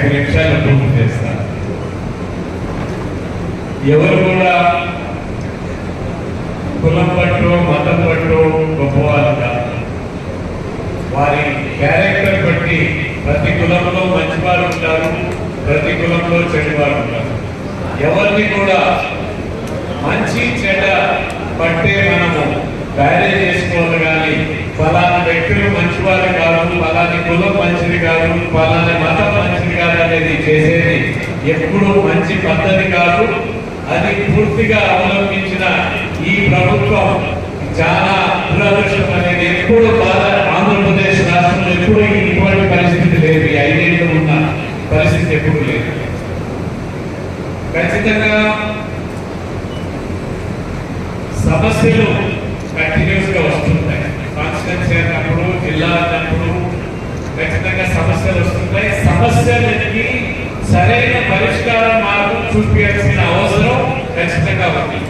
ఐదు నిమిషాలు పూర్తి చేస్తాను. ఎవరు కూడా కులం పట్టు మతం పట్టు గొప్పవాళ్ళు కాదు. వారి క్యారెక్టర్ బట్టి ప్రతి కులంలో మంచివారు ఉంటారు ప్రతి కులంలో చెడువారు ఉంటారు. ఎవరిని కూడా మంచి చెడ్డ పట్టే మనము బ్యారేజ్ చేసుకోవాలి కానీ ఫలానా వ్యక్తులు మంచివారు కాదు ఫలాని కులం మంచిది కాదు ఫలాని మతం ఎప్పుడు మంచి పద్ధతి కాదు. అది పూర్తిగా అవలంబించిన ఈ ప్రభుత్వం చాలా దురదృష్టం అనేది ఎప్పుడు బాధ ఆంధ్రప్రదేశ్ రాష్ట్రంలో ఎప్పుడు ఇటువంటి పరిస్థితి లేదు. ఈ ఐదేళ్ళు ఉన్న పరిస్థితి ఎప్పుడు లేదు. ఖచ్చితంగా సమస్యలు కంటిన్యూస్గా వస్తున్నాయి. సరైన పరిష్కార మార్గం చూపించాల్సిన అవసరం ఖచ్చితంగా ఉంది.